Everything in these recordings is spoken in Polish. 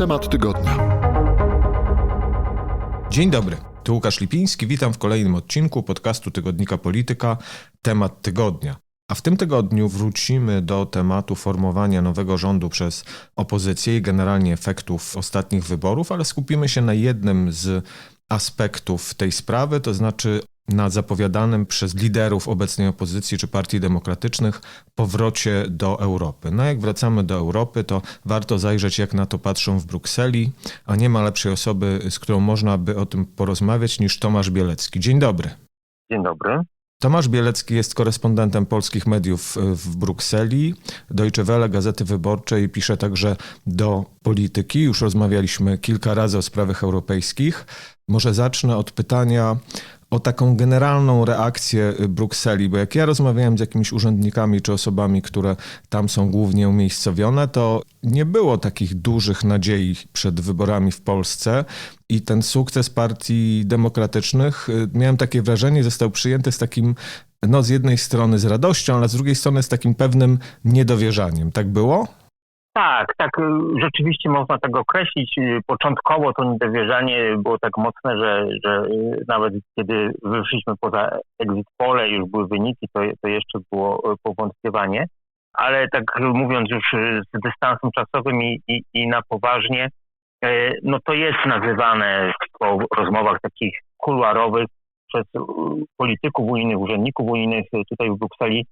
Temat tygodnia. Dzień dobry, tu Łukasz Lipiński, witam w kolejnym odcinku podcastu Tygodnika Polityka Temat Tygodnia. A w tym tygodniu wrócimy do tematu formowania nowego rządu przez opozycję i generalnie efektów ostatnich wyborów, ale skupimy się na jednym z aspektów tej sprawy, to znaczy na zapowiadanym przez liderów obecnej opozycji czy partii demokratycznych powrocie do Europy. No jak wracamy do Europy, to warto zajrzeć, jak na to patrzą w Brukseli, a nie ma lepszej osoby, z którą można by o tym porozmawiać niż Tomasz Bielecki. Dzień dobry. Dzień dobry. Tomasz Bielecki jest korespondentem polskich mediów w Brukseli, Deutsche Welle, Gazety Wyborczej, pisze także do polityki. Już rozmawialiśmy kilka razy o sprawach europejskich. Może zacznę od pytania o taką generalną reakcję Brukseli, bo jak ja rozmawiałem z jakimiś urzędnikami czy osobami, które tam są głównie umiejscowione, to nie było takich dużych nadziei przed wyborami w Polsce i ten sukces partii demokratycznych, miałem takie wrażenie, został przyjęty z takim, no z jednej strony z radością, ale z drugiej strony z takim pewnym niedowierzaniem. Tak było? Tak, tak, rzeczywiście można tak określić. Początkowo to niedowierzanie było tak mocne, że, że nawet kiedy wyszliśmy poza exit pole, już były wyniki, to, to jeszcze było powątpiewanie. Ale tak mówiąc już z dystansem czasowym i, i, i na poważnie, no to jest nazywane po rozmowach takich kuluarowych przez polityków unijnych, urzędników unijnych tutaj w Brukseli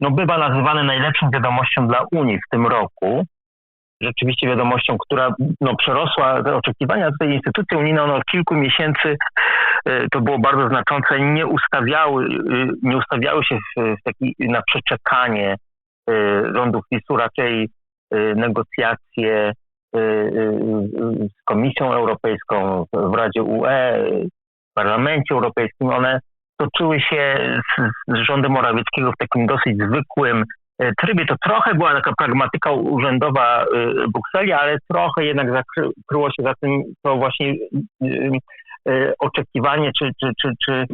no bywa nazywane najlepszą wiadomością dla Unii w tym roku. Rzeczywiście wiadomością, która no, przerosła te oczekiwania. Tutaj instytucje unijne one od kilku miesięcy to było bardzo znaczące, nie ustawiały, nie ustawiały się w, w taki, na przeczekanie rządów PiSu, raczej negocjacje z Komisją Europejską, w Radzie UE, w Parlamencie Europejskim, one toczyły się z, z rządem Morawieckiego w takim dosyć zwykłym trybie. To trochę była taka pragmatyka urzędowa Brukseli, ale trochę jednak zakryło się za tym to właśnie oczekiwanie, czy, czy, czy, czy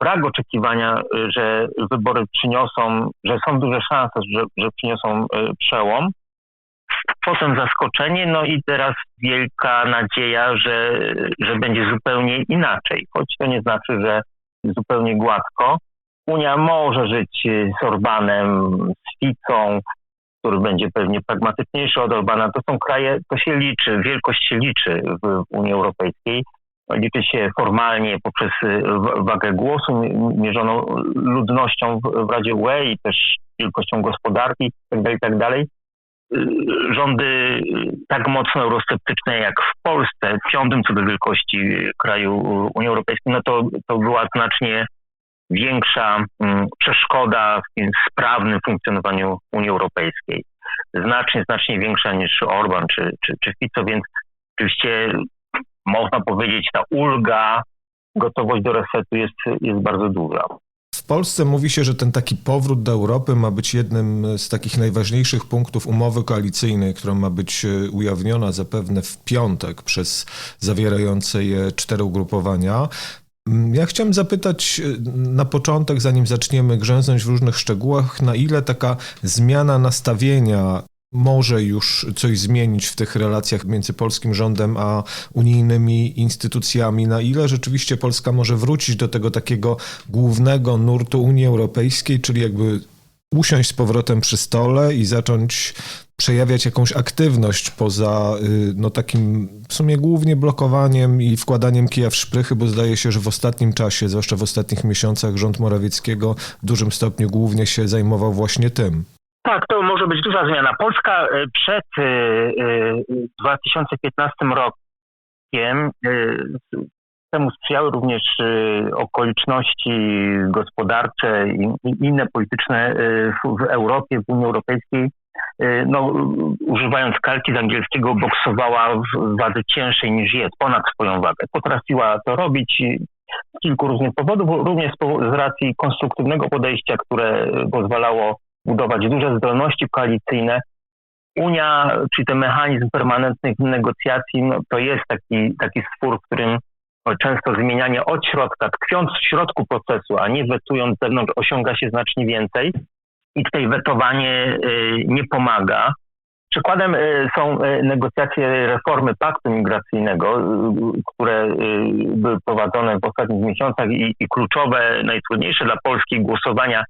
brak oczekiwania, że wybory przyniosą, że są duże szanse, że, że przyniosą przełom. Potem zaskoczenie, no i teraz wielka nadzieja, że, że będzie zupełnie inaczej, choć to nie znaczy, że zupełnie gładko. Unia może żyć z Orbanem, z Ficą, który będzie pewnie pragmatyczniejszy od Orbana. To są kraje, to się liczy, wielkość się liczy w Unii Europejskiej. Liczy się formalnie poprzez wagę głosu mierzoną ludnością w Radzie UE i też wielkością gospodarki itd. itd rządy tak mocno eurosceptyczne jak w Polsce, piątym co do wielkości kraju Unii Europejskiej, no to, to była znacznie większa przeszkoda w sprawnym funkcjonowaniu Unii Europejskiej. Znacznie, znacznie większa niż Orban czy, czy, czy Fico, więc oczywiście można powiedzieć ta ulga, gotowość do resetu jest, jest bardzo duża. Polsce mówi się, że ten taki powrót do Europy ma być jednym z takich najważniejszych punktów umowy koalicyjnej, która ma być ujawniona zapewne w piątek przez zawierające je cztery ugrupowania. Ja chciałem zapytać na początek, zanim zaczniemy grzęznąć w różnych szczegółach, na ile taka zmiana nastawienia może już coś zmienić w tych relacjach między polskim rządem a unijnymi instytucjami, na ile rzeczywiście Polska może wrócić do tego takiego głównego nurtu Unii Europejskiej, czyli jakby usiąść z powrotem przy stole i zacząć przejawiać jakąś aktywność poza no, takim w sumie głównie blokowaniem i wkładaniem kija w szprychy, bo zdaje się, że w ostatnim czasie, zwłaszcza w ostatnich miesiącach, rząd Morawieckiego w dużym stopniu głównie się zajmował właśnie tym. Tak, to może być duża zmiana. Polska przed 2015 rokiem, temu sprzyjały również okoliczności gospodarcze i inne polityczne w Europie, w Unii Europejskiej. No, używając kalki z angielskiego, boksowała w wadze cięższej niż jest, ponad swoją wagę. Potrafiła to robić z kilku różnych powodów, również z racji konstruktywnego podejścia, które pozwalało budować duże zdolności koalicyjne. Unia, czyli ten mechanizm permanentnych negocjacji, no, to jest taki, taki stwór, w którym często zmienianie od środka, tkwiąc w środku procesu, a nie wetując z zewnątrz, osiąga się znacznie więcej. I tutaj wetowanie y, nie pomaga. Przykładem y, są y, negocjacje reformy paktu migracyjnego, które były prowadzone w ostatnich miesiącach i, i kluczowe, najtrudniejsze dla Polski głosowania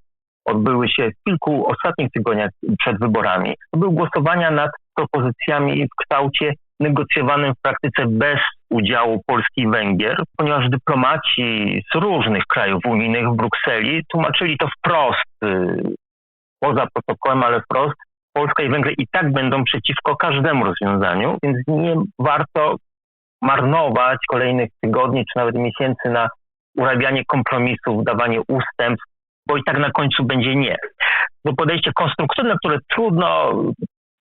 odbyły się w kilku ostatnich tygodniach przed wyborami. To były głosowania nad propozycjami w kształcie negocjowanym w praktyce bez udziału Polski i Węgier, ponieważ dyplomaci z różnych krajów unijnych w Brukseli tłumaczyli to wprost, y, poza protokołem, ale wprost, Polska i Węgry i tak będą przeciwko każdemu rozwiązaniu, więc nie warto marnować kolejnych tygodni czy nawet miesięcy na urabianie kompromisów, dawanie ustępstw, bo i tak na końcu będzie nie. To podejście konstruktywne, które trudno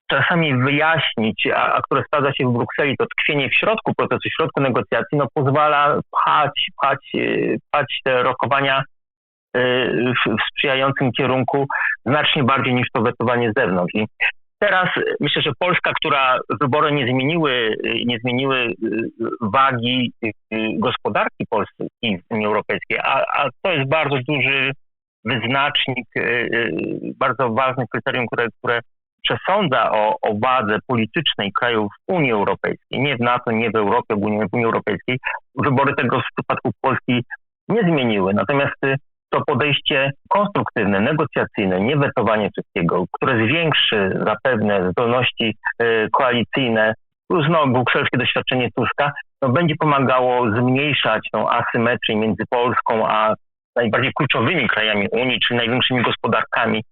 czasami wyjaśnić, a, a które sprawdza się w Brukseli, to tkwienie w środku procesu, w środku negocjacji, no pozwala pchać, pchać, pchać te rokowania y, w, w sprzyjającym kierunku znacznie bardziej niż to wetowanie z zewnątrz. I teraz myślę, że Polska, która wybory nie zmieniły, y, nie zmieniły y, wagi gospodarki Polski w Unii Europejskiej, a, a to jest bardzo duży wyznacznik, y, y, bardzo ważne kryterium, które, które przesądza o, o wadze politycznej krajów Unii Europejskiej, nie w NATO, nie w Europie, w Unii, w Unii Europejskiej. Wybory tego w przypadku Polski nie zmieniły. Natomiast y, to podejście konstruktywne, negocjacyjne, nie wetowanie wszystkiego, które zwiększy zapewne zdolności koalicyjne, plus no, brukselskie doświadczenie Tuska, no, będzie pomagało zmniejszać tą asymetrię między Polską a najbardziej kluczowymi krajami Unii, czyli największymi gospodarkami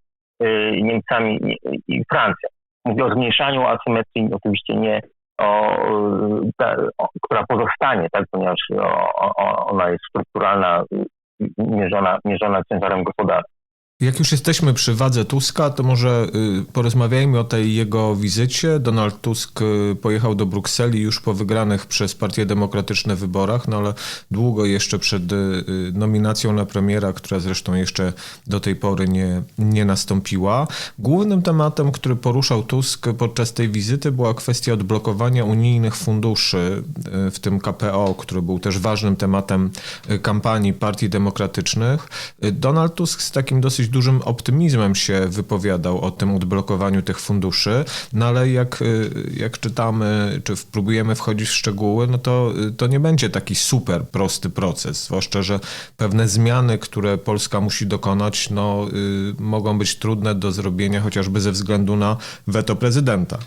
y, Niemcami i- Francją. Mówię o zmniejszaniu asymetrii, oczywiście nie o, ta, o, która pozostanie, tak, ponieważ o, ona jest strukturalna, mierzona, mierzona ciężarem gospodarczym. Jak już jesteśmy przy wadze Tuska, to może y, porozmawiajmy o tej jego wizycie. Donald Tusk y, pojechał do Brukseli już po wygranych przez Partię Demokratyczne wyborach, no ale długo jeszcze przed y, nominacją na premiera, która zresztą jeszcze do tej pory nie, nie nastąpiła. Głównym tematem, który poruszał Tusk podczas tej wizyty była kwestia odblokowania unijnych funduszy, w tym KPO, który był też ważnym tematem kampanii Partii Demokratycznych. Donald Tusk z takim dosyć dużym optymizmem się wypowiadał o tym odblokowaniu tych funduszy, no ale jak, y, jak czytamy, czy próbujemy wchodzić w szczegóły, no to, y, to nie będzie taki super prosty proces, zwłaszcza, że pewne zmiany, które Polska musi dokonać, no, y, mogą być trudne do zrobienia chociażby ze względu na weto prezydenta.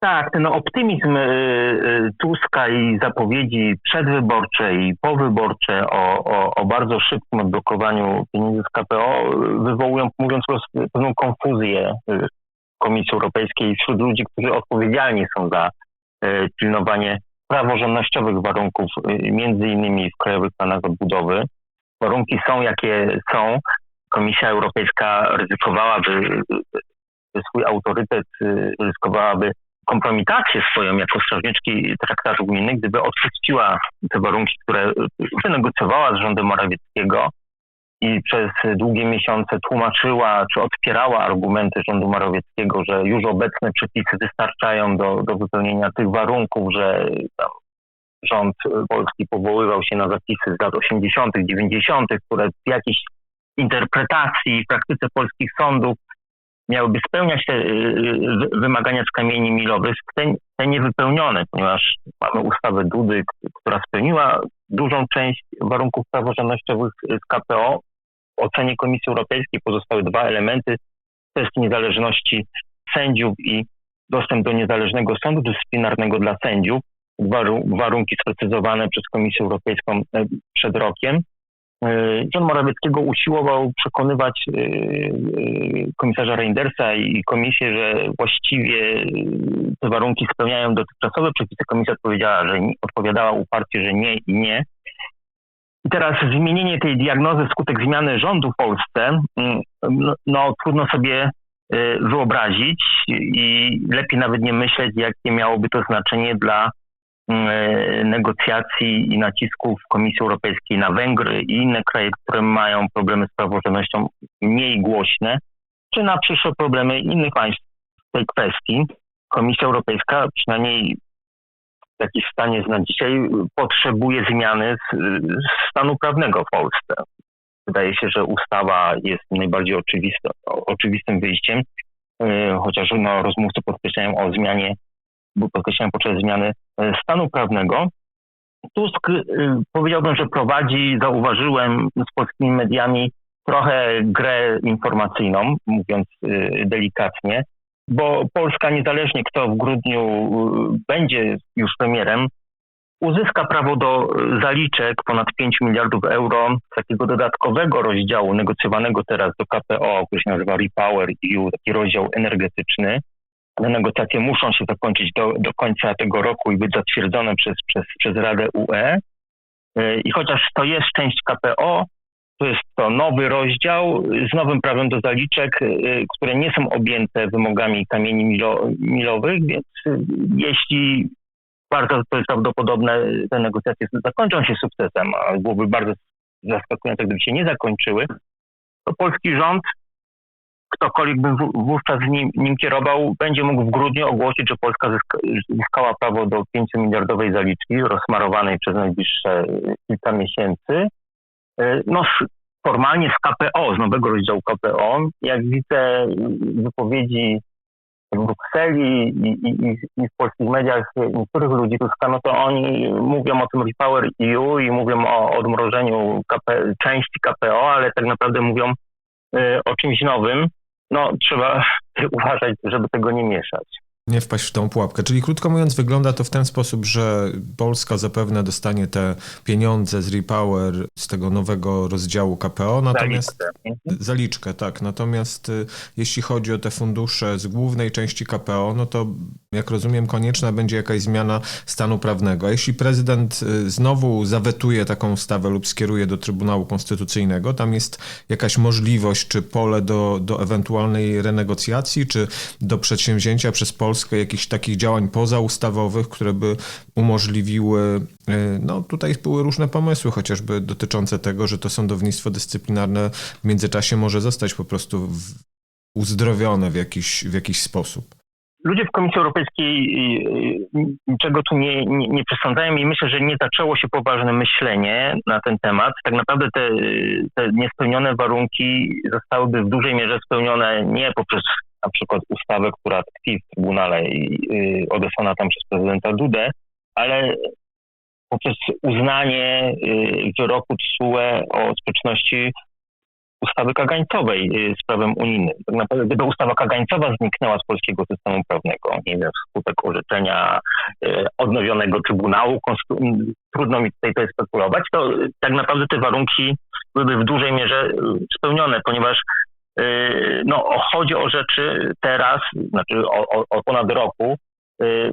Tak, ten optymizm y, y, Tuska i zapowiedzi przedwyborcze i powyborcze o, o, o bardzo szybkim odblokowaniu pieniędzy z KPO wywołują, mówiąc wprost, pewną konfuzję y, w Komisji Europejskiej wśród ludzi, którzy odpowiedzialni są za y, pilnowanie praworządnościowych warunków, y, między innymi w Krajowych Planach Odbudowy. Warunki są, jakie są. Komisja Europejska ryzykowałaby y, swój autorytet, y, ryzykowałaby kompromitację swoją jako strażniczki traktatów unijnych, gdyby odpuściła te warunki, które wynegocjowała z rządem Morawieckiego i przez długie miesiące tłumaczyła czy odpierała argumenty rządu Morawieckiego, że już obecne przepisy wystarczają do, do wypełnienia tych warunków, że rząd polski powoływał się na zapisy z lat 80., 90., które w jakiejś interpretacji w praktyce polskich sądów miałyby spełniać te y, y, wymagania z kamieni milowych, te, te niewypełnione, ponieważ mamy ustawę Dudy, która spełniła dużą część warunków praworządnościowych z KPO. W ocenie Komisji Europejskiej pozostały dwa elementy, jest niezależności sędziów i dostęp do niezależnego sądu dyscyplinarnego dla sędziów. Waru- warunki sprecyzowane przez Komisję Europejską e, przed rokiem. Y, John Morawieckiego usiłował przekonywać y, y, komisarza Reindersa i komisję, że właściwie te warunki spełniają dotychczasowe przepisy. Komisja odpowiedziała, że odpowiadała uparcie, że nie i nie. I teraz zmienienie tej diagnozy wskutek zmiany rządu w Polsce, mm, no, no trudno sobie wyobrazić i lepiej nawet nie myśleć, jakie miałoby to znaczenie dla e, negocjacji i nacisków Komisji Europejskiej na Węgry i inne kraje, które mają problemy z praworządnością mniej głośne, czy na przyszłe problemy innych państw w tej kwestii. Komisja Europejska, przynajmniej w jakim stanie jest na dzisiaj, potrzebuje zmiany stanu prawnego w Polsce. Wydaje się, że ustawa jest najbardziej oczywistym, oczywistym wyjściem. e, chociaż no, rozmówcy podkreślają o zmianie, bo podkreślają potrzebę zmiany e, stanu prawnego. Tusk e, powiedziałbym, że prowadzi, zauważyłem z polskimi mediami trochę grę informacyjną, mówiąc e, delikatnie, bo Polska, niezależnie kto w grudniu e, będzie już premierem, uzyska prawo do zaliczek ponad 5 miliardów euro z takiego dodatkowego rozdziału negocjowanego teraz do KPO, który się nazywa Repower EU, taki rozdział energetyczny. Te negocjacje muszą się zakończyć do, do końca tego roku i być zatwierdzone przez, przez, przez Radę UE. I chociaż to jest część KPO, to jest to nowy rozdział z nowym prawem do zaliczek, które nie są objęte wymogami kamieni milo, milowych, więc jeśli bardzo to jest prawdopodobne, te negocjacje zakończą się sukcesem, a byłoby bardzo zaskakujące, gdyby się nie zakończyły, to polski rząd, ktokolwiek by wówczas nim, nim kierował, będzie mógł w grudniu ogłosić, że Polska zyska, zyskała prawo do 5 miliardowej zaliczki rozsmarowanej przez najbliższe kilka miesięcy. E, No, formalnie z KPO, z nowego rozdziału KPO, jak widzę wypowiedzi w Brukseli i, i, i- w polskich mediach niektórych ludzi no to oni mówią o tym Repower EU i mówią o odmrożeniu KP, części KPO, ale tak naprawdę mówią y, o czymś nowym. No trzeba uważać, żeby tego nie mieszać. Nie wpaść w tą pułapkę. Czyli krótko mówiąc, wygląda to w ten sposób, że Polska zapewne dostanie te pieniądze z Repower z tego nowego rozdziału KPO, natomiast Zaliczkę. Zaliczkę, tak. Natomiast y, jeśli chodzi o te fundusze z głównej części KPO, no to jak rozumiem, konieczna będzie jakaś zmiana stanu prawnego. A jeśli prezydent y, znowu zawetuje taką ustawę lub skieruje do Trybunału Konstytucyjnego, tam jest jakaś możliwość czy pole do, do ewentualnej renegocjacji, czy do przedsięwzięcia przez Polskę jakichś takich działań pozaustawowych, które by umożliwiły, no tutaj były różne pomysły, chociażby dotyczące tego, że to sądownictwo dyscyplinarne w międzyczasie może zostać po prostu uzdrowione w jakiś, w jakiś sposób. Ludzie w Komisji Europejskiej y, y, niczego tu nie, nie, nie przesądzają i myślę, że nie zaczęło się poważne myślenie na ten temat. Tak naprawdę te, te niespełnione warunki zostałyby w dużej mierze spełnione nie poprzez na przykład ustawę, która tkwi w Trybunale i y, odesłana tam przez prezydenta Dudę, ale poprzez uznanie y, wyroku TSUE o sprzeczności ustawy kagańcowej y, z prawem unijnym. Tak naprawdę gdyby ustawa kagańcowa zniknęła z polskiego systemu prawnego, nie wiem, wskutek orzeczenia y, odnowionego Trybunału, trudno mi tutaj to spekulować, to tak naprawdę te warunki byłyby w dużej mierze spełnione, ponieważ no, chodzi o rzeczy teraz, znaczy o, o, ponad roku,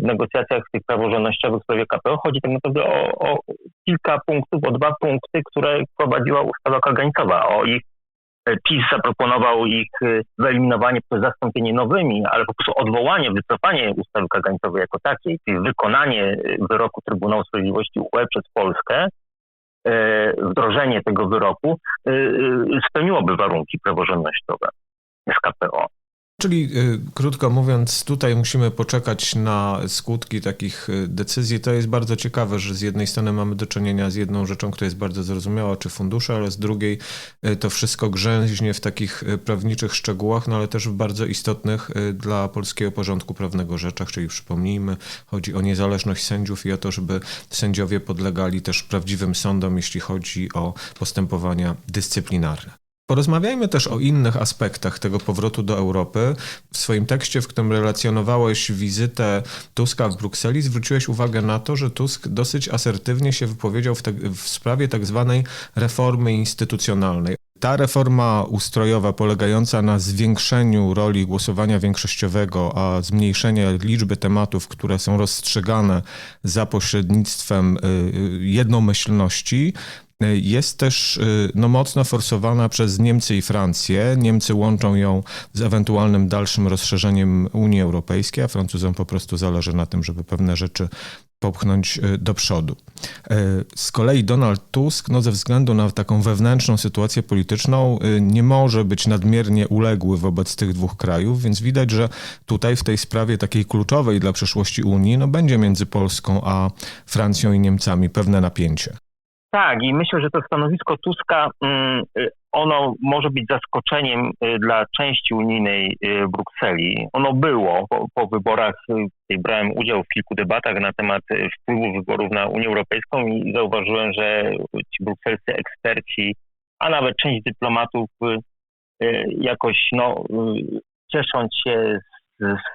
negocjacjach tych praworządnościowych w sprawie KPO chodzi tak naprawdę o, o kilka punktów, o dwa punkty, które wprowadziła ustawa kagańcowa, o ich e, PiS zaproponował ich e, wyeliminowanie przez zastąpienie nowymi, ale po prostu odwołanie, wycofanie ustawy kagańcowej jako takiej, czyli wykonanie e, wyroku Trybunału Sprawiedliwości UE przez Polskę, wdrożenie tego wyroku spełniłoby warunki praworządnościowe z KPO. Czyli y, krótko mówiąc, tutaj musimy poczekać na skutki takich y, decyzji. To jest bardzo ciekawe, że z jednej strony mamy do czynienia z jedną rzeczą, która jest bardzo zrozumiała, czy fundusze, ale z drugiej y, to wszystko grzęźnie w takich prawniczych szczegółach, no ale też w bardzo istotnych dla polskiego porządku prawnego rzeczach, czyli przypomnijmy, chodzi o niezależność sędziów i o to, żeby sędziowie podlegali też prawdziwym sądom, jeśli chodzi o postępowania dyscyplinarne. Porozmawiajmy też o innych aspektach tego powrotu do Europy. W swoim tekście, w którym relacjonowałeś wizytę Tuska w Brukseli, zwróciłeś uwagę na to, że Tusk dosyć asertywnie się wypowiedział w, te, w sprawie tak zwanej reformy instytucjonalnej. Ta reforma ustrojowa polegająca na zwiększeniu roli głosowania większościowego, a zmniejszenie liczby tematów, które są rozstrzygane za pośrednictwem y, y, jednomyślności, jest też y, no, mocno forsowana przez Niemcy i Francję. Niemcy łączą ją z ewentualnym dalszym rozszerzeniem Unii Europejskiej, a Francuzom po prostu zależy na tym, żeby pewne rzeczy popchnąć y, do przodu. Z kolei Donald Tusk, no ze względu na taką wewnętrzną sytuację polityczną, nie może być nadmiernie uległy wobec tych dwóch krajów, więc widać, że tutaj w tej sprawie takiej kluczowej dla przyszłości Unii, no będzie między Polską a Francją i Niemcami pewne napięcie. Tak, i myślę, że to stanowisko Tuska, mm, y, ono może być zaskoczeniem y, dla części unijnej y, Brukseli. Ono było po, po wyborach, brałem udział w kilku debatach na temat wpływu wyborów na Unię Europejską i zauważyłem, że ci brukselscy eksperci, a nawet część dyplomatów jakoś no, ciesząc się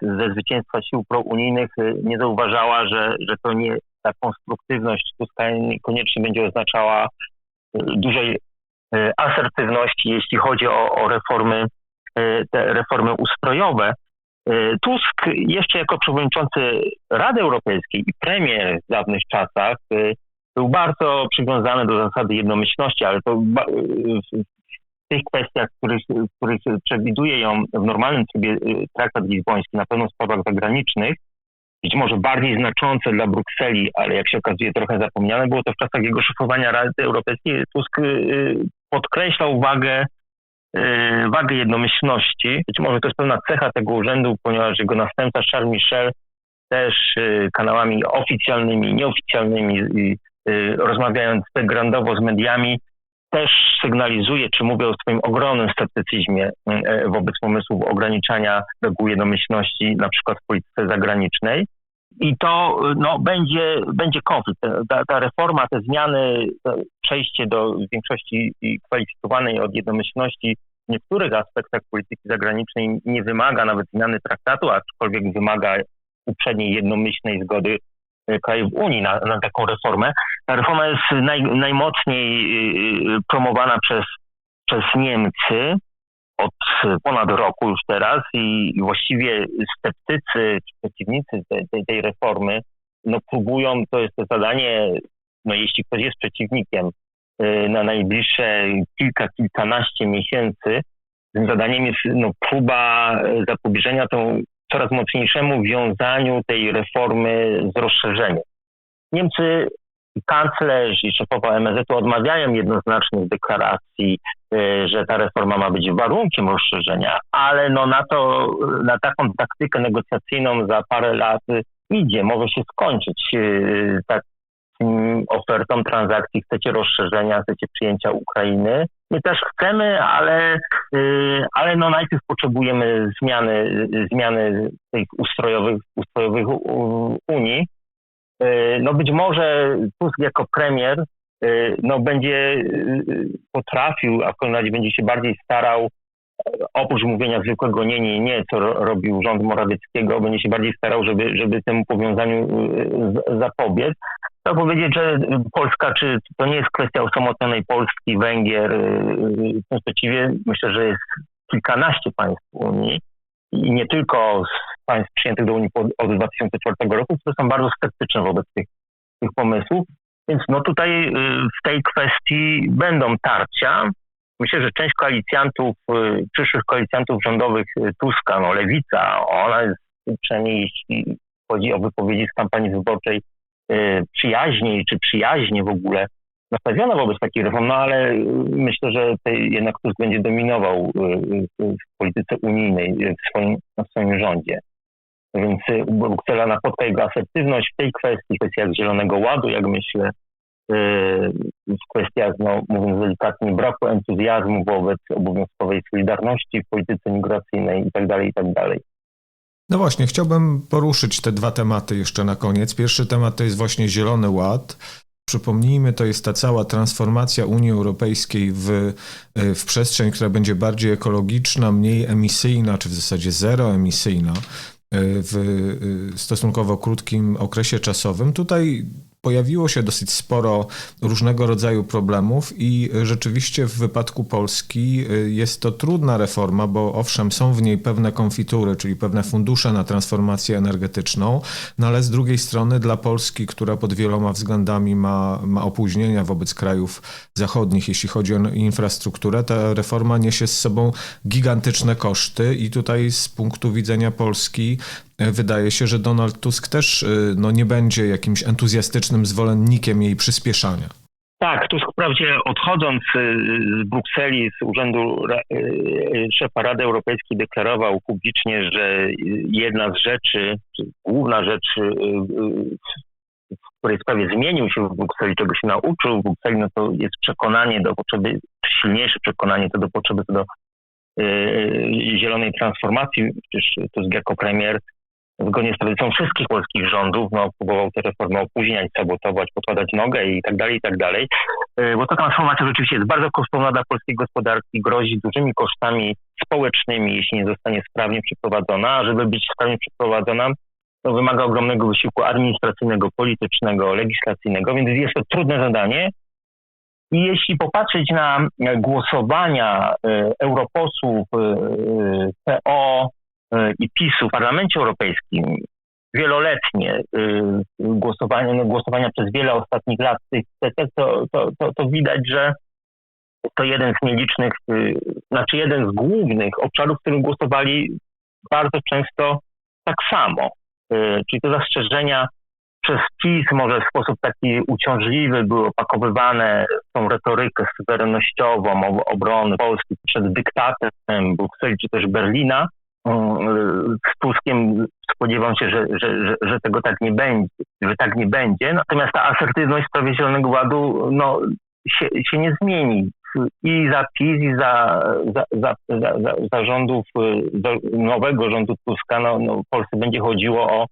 ze zwycięstwa sił prounijnych, nie zauważała, że, że to nie ta konstruktywność Tuska niekoniecznie będzie oznaczała y, dużej y, asertywności, jeśli chodzi o, o reformy, y, te reformy ustrojowe. Tusk jeszcze jako przewodniczący Rady Europejskiej i premier w dawnych czasach był bardzo przywiązany do zasady jednomyślności, ale to w w tych kwestiach, których, których przewiduje ją w normalnym trybie traktat lizboński, na pewno w sprawach zagranicznych, być może bardziej znaczące dla Brukseli, ale jak się okazuje trochę zapomniane, było to w czasach jego szefowania Rady Europejskiej. Tusk y, podkreślał wagę, y, wagę jednomyślności. Być może to jest pewna cecha tego urzędu, ponieważ jego następca Charles Michel też y, kanałami oficjalnymi, nieoficjalnymi, rozmawiając backgroundowo z mediami, też sygnalizuje, czy mówi o swoim ogromnym sceptycyzmie y, wobec pomysłów ograniczania reguł jednomyślności, na przykład w polityce zagranicznej. I to y, no, będzie, będzie konflikt. Ta, ta reforma, te zmiany, przejście do większości kwalifikowanej od jednomyślności w niektórych aspektach polityki zagranicznej nie wymaga nawet zmiany traktatu, aczkolwiek wymaga uprzedniej jednomyślnej zgody y, krajów Unii na, na taką reformę. Ta reforma jest naj, najmocniej y, promowana przez, przez Niemcy od ponad roku już teraz i, właściwie sceptycy czy przeciwnicy tej, tej, tej reformy no próbują, to jest to zadanie, no jeśli ktoś jest przeciwnikiem y, na najbliższe kilka, kilkanaście miesięcy, tym zadaniem jest no, próba y, zapobieżenia tą coraz mocniejszemu wiązaniu tej reformy z rozszerzeniem. Niemcy kanclerz i szefowa MSZ-u odmawiają jednoznacznych deklaracji, y, że ta reforma ma być warunkiem rozszerzenia, ale no na to, na taką taktykę negocjacyjną za parę lat idzie, może się skończyć y, taką ofertą transakcji, chcecie rozszerzenia, chcecie przyjęcia Ukrainy. My też chcemy, ale, y, ale no najpierw potrzebujemy zmiany, zmiany tych ustrojowych, ustrojowych Unii. Y, No być może Tusk jako premier y, no będzie y, potrafił, a w razie będzie się bardziej starał, e, oprócz mówienia zwykłego nie, nie, nie, co ro- robił rząd Morawieckiego, będzie się bardziej starał, żeby, żeby temu powiązaniu zapobiec. Trzeba powiedzieć, że Polska, czy to nie jest kwestia osamotnionej Polski, Węgier, wręcz przeciwnie, myślę, że jest kilkanaście państw Unii i nie tylko z państw przyjętych do Unii od 2004 roku, które są bardzo sceptyczne wobec tych, tych pomysłów. Więc no tutaj y, w tej kwestii będą tarcia. Myślę, że część koalicjantów, y, przyszłych koalicjantów rządowych y, Tuska, no Lewica, ona jest przynajmniej jeśli chodzi o wypowiedzi z kampanii wyborczej przyjaźniej czy przyjaźnie w ogóle nastawiona wobec takich reform, no ale y, myślę, że jednak Tusk będzie dominował y, w polityce unijnej y, w swoim, w swoim rządzie. Więc Bruksela napotka jego asertywność w tej kwestii, w kwestiach Zielonego Ładu, jak myślę, w kwestiach, no, mówiąc delikatnie, braku entuzjazmu wobec obowiązkowej solidarności w polityce migracyjnej itd., itd. No właśnie, chciałbym poruszyć te dwa tematy jeszcze na koniec. Pierwszy temat to jest właśnie Zielony Ład. Przypomnijmy, to jest ta cała transformacja Unii Europejskiej w, w przestrzeń, która będzie bardziej ekologiczna, mniej emisyjna, czy w zasadzie zeroemisyjna w stosunkowo krótkim okresie czasowym. Tutaj pojawiło się dosyć sporo różnego rodzaju problemów i rzeczywiście w wypadku Polski jest to trudna reforma, bo owszem, są w niej pewne konfitury, czyli pewne fundusze na transformację energetyczną, no ale z drugiej strony dla Polski, która pod wieloma względami ma, ma opóźnienia wobec krajów zachodnich, jeśli chodzi o infrastrukturę, ta reforma niesie z sobą gigantyczne koszty i tutaj z punktu widzenia Polski wydaje się, że Donald Tusk też no, nie będzie jakimś entuzjastycznym zwolennikiem jej przyspieszania. Tak, Tusk wprawdzie odchodząc z Brukseli, z urzędu szefa Rady Europejskiej deklarował publicznie, że jedna z rzeczy, główna rzecz w której sprawie zmienił się w Brukseli, czego się nauczył w Brukseli, no to jest przekonanie do potrzeby, silniejsze przekonanie co do potrzeby co do zielonej transformacji. Przecież Tusk jako premier zgodnie z tradycją wszystkich polskich rządów, no, próbował te reformy opóźniać, sabotować, podkładać nogę i tak dalej, i tak dalej. Yy, Bo ta transformacja rzeczywiście jest bardzo kosztowna dla polskiej gospodarki, grozi dużymi kosztami społecznymi, jeśli nie zostanie sprawnie przeprowadzona, a żeby być sprawnie przeprowadzona, to wymaga ogromnego wysiłku administracyjnego, politycznego, legislacyjnego, więc jest to trudne zadanie. I jeśli popatrzeć na e, głosowania e, europosłów e, e, PO e, i PiSu w Parlamencie Europejskim, wieloletnie e, głosowania, no, głosowania przez wiele ostatnich lat to, to, to, to widać, że to jeden z nielicznych, y, znaczy jeden z głównych obszarów, w którym głosowali bardzo często tak samo. Y, Czyli te zastrzeżenia przez PiS może w sposób taki uciążliwy były opakowywane w tą retorykę suwerennościową obrony Polski przed dyktatem Brukseli czy też Berlina. Y, Z Tuskiem spodziewam się, że, że, że, że tego tak nie będzie, że tak nie będzie. Natomiast ta asertywność w sprawie Zielonego Ładu no, się, się nie zmieni i za PiS, i za, za, za, za, za, rządów, za nowego rządu Tuska, no, no, w Polsce będzie chodziło o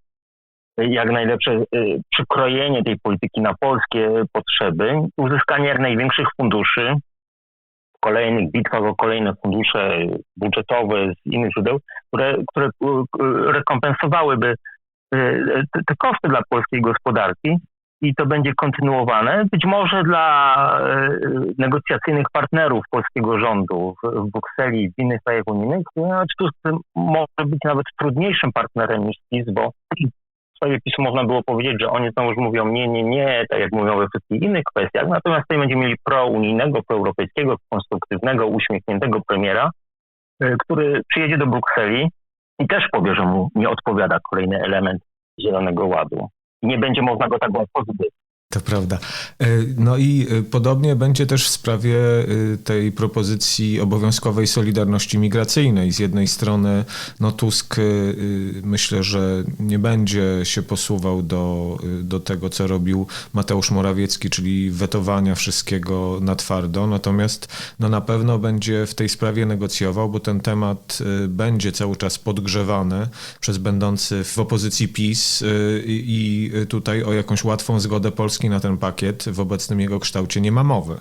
jak najlepsze y, przykrojenie tej polityki na polskie potrzeby, uzyskanie jak największych funduszy kolejnych bitwach o kolejne fundusze budżetowe z innych źródeł, które, które y, rekompensowałyby y, te, koszty dla polskiej gospodarki i to będzie kontynuowane. Być może dla e, negocjacyjnych partnerów polskiego rządu w, Brukseli i w innych krajach unijnych, no, Tusk może być nawet trudniejszym partnerem niż PiS, bo w sprawie PiSu można było powiedzieć, że oni znowuż mówią nie, nie, nie, tak jak mówią we wszystkich innych kwestiach, natomiast tutaj będziemy mieli prounijnego, proeuropejskiego, konstruktywnego, uśmiechniętego premiera, e, który przyjedzie do Brukseli i też powie, że mu nie odpowiada kolejny element Zielonego Ładu nie będzie można go tak łatwo zbyć. To prawda. E, No i e, podobnie będzie też w sprawie e, tej propozycji obowiązkowej solidarności migracyjnej. Z jednej strony no Tusk myślę, że nie będzie się posuwał do, do tego, co robił Mateusz Morawiecki, czyli wetowania wszystkiego na twardo, natomiast no na pewno będzie w tej sprawie negocjował, bo ten temat będzie cały czas podgrzewany przez będący w opozycji PiS i tutaj o jakąś łatwą zgodę Polski na ten pakiet w obecnym jego kształcie nie ma mowy.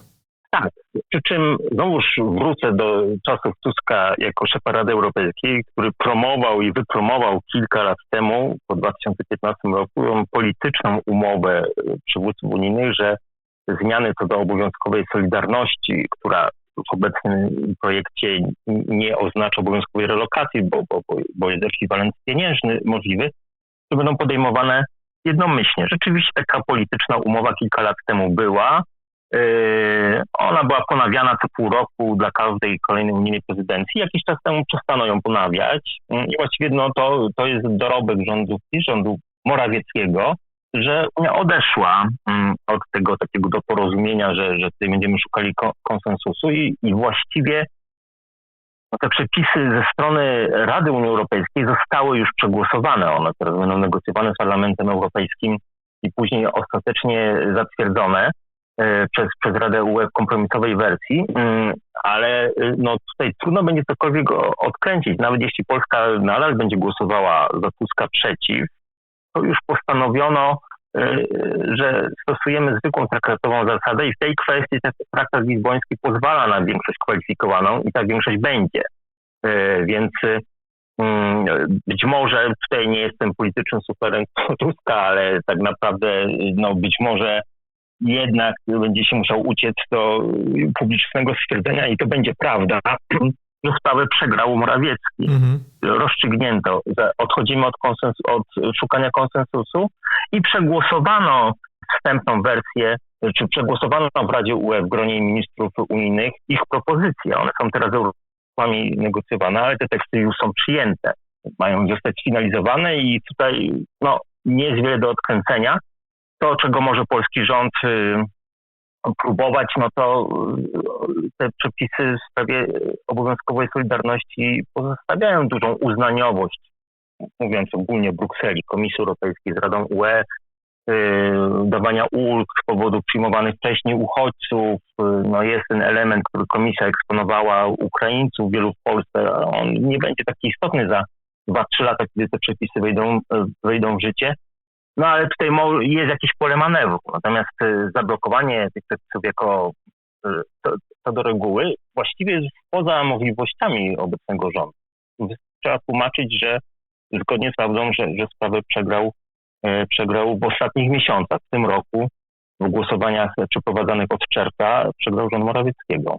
Tak, przy czym znowuż wrócę do czasów Tuska jako szefa Rady Europejskiej, który promował i wypromował kilka lat temu, po 2015 roku, polityczną umowę przywódców unijnych, że zmiany co do obowiązkowej solidarności, która w obecnym projekcie nie oznacza obowiązkowej relokacji, bo, bo, bo jest ekwiwalent pieniężny możliwy, to będą podejmowane jednomyślnie. Rzeczywiście taka polityczna umowa kilka lat temu była. Yy, Ona była ponawiana co pół roku dla każdej kolejnej unijnej prezydencji. Jakiś czas temu przestano ją ponawiać Yy, i właściwie no, to, to jest dorobek rządu, rządu Morawieckiego, że Unia odeszła mm, od tego takiego do porozumienia, że, że tutaj będziemy szukali ko- konsensusu i, i właściwie no, te przepisy ze strony Rady Unii Europejskiej zostały już przegłosowane. One teraz będą negocjowane z Parlamentem Europejskim i później ostatecznie zatwierdzone e, przez, przez Radę UE w kompromisowej wersji, Mm, ale e, no, tutaj trudno będzie cokolwiek odkręcić. Nawet jeśli Polska nadal będzie głosowała za Tuska przeciw, to już postanowiono, że stosujemy zwykłą traktatową zasadę i w tej kwestii ten traktat lizboński pozwala na większość kwalifikowaną i ta większość będzie. E, Więc mm, być może tutaj nie jestem politycznym superem Tuska, ale tak naprawdę no, być może jednak będzie się musiał uciec do publicznego stwierdzenia i to będzie prawda, sprawę przegrał Morawiecki Mhm. rozstrzygnięto, że odchodzimy od, od szukania konsensusu i przegłosowano wstępną wersję, czy przegłosowano w Radzie UE w gronie ministrów unijnych ich propozycje. One są teraz Europami negocjowane, ale te teksty już są przyjęte. Mają zostać finalizowane i tutaj no, nie jest wiele do odkręcenia. To, czego może polski rząd y, próbować, no to y, te przepisy w sprawie obowiązkowej solidarności pozostawiają dużą uznaniowość, mówiąc ogólnie Brukseli, Komisji Europejskiej z Radą UE, y, dawania ulg z powodu przyjmowanych wcześniej uchodźców. Y, No jest ten element, który komisja eksponowała Ukraińców, wielu w Polsce. On nie będzie taki istotny za 2-3 lata, kiedy te przepisy wejdą, wejdą w życie. No ale tutaj jest jakieś pole manewru. Natomiast y, zablokowanie tych przepisów jako y, co, co do reguły właściwie jest poza możliwościami obecnego rządu. Trzeba tłumaczyć, że zgodnie z prawdą, że, że sprawę przegrał, e, przegrał w ostatnich miesiącach. W tym roku w głosowaniach przeprowadzanych od czerwca przegrał rząd Morawieckiego.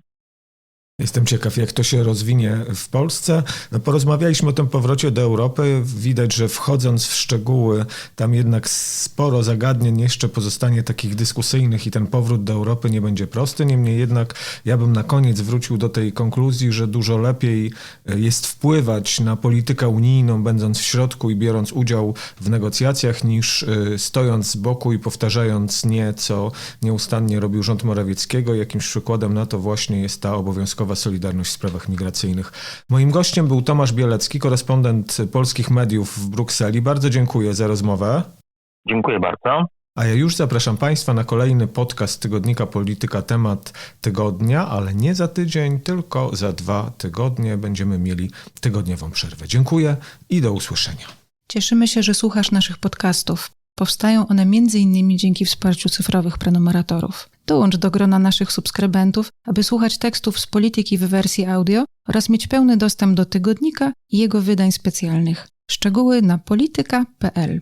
Jestem ciekaw, jak to się rozwinie w Polsce. No, porozmawialiśmy o tym powrocie do Europy. Widać, że wchodząc w szczegóły, tam jednak sporo zagadnień jeszcze pozostanie takich dyskusyjnych i ten powrót do Europy nie będzie prosty. Niemniej jednak ja bym na koniec wrócił do tej konkluzji, że dużo lepiej e, jest wpływać na politykę unijną, będąc w środku i biorąc udział w negocjacjach, niż e, stojąc z boku i powtarzając nie, co nieustannie robił rząd Morawieckiego. Jakimś przykładem na to właśnie jest ta obowiązkowa solidarność w sprawach migracyjnych. Moim gościem był Tomasz Bielecki, korespondent polskich mediów w Brukseli. Bardzo dziękuję za rozmowę. Dziękuję bardzo. A ja już zapraszam Państwa na kolejny podcast tygodnika Polityka Temat Tygodnia, ale nie za tydzień, tylko za dwa tygodnie będziemy mieli tygodniową przerwę. Dziękuję i do usłyszenia. Cieszymy się, że słuchasz naszych podcastów. Powstają one m.in. dzięki wsparciu cyfrowych prenumeratorów. Dołącz do grona naszych subskrybentów, aby słuchać tekstów z polityki w wersji audio oraz mieć pełny dostęp do tygodnika i jego wydań specjalnych. Szczegóły na polityka.pl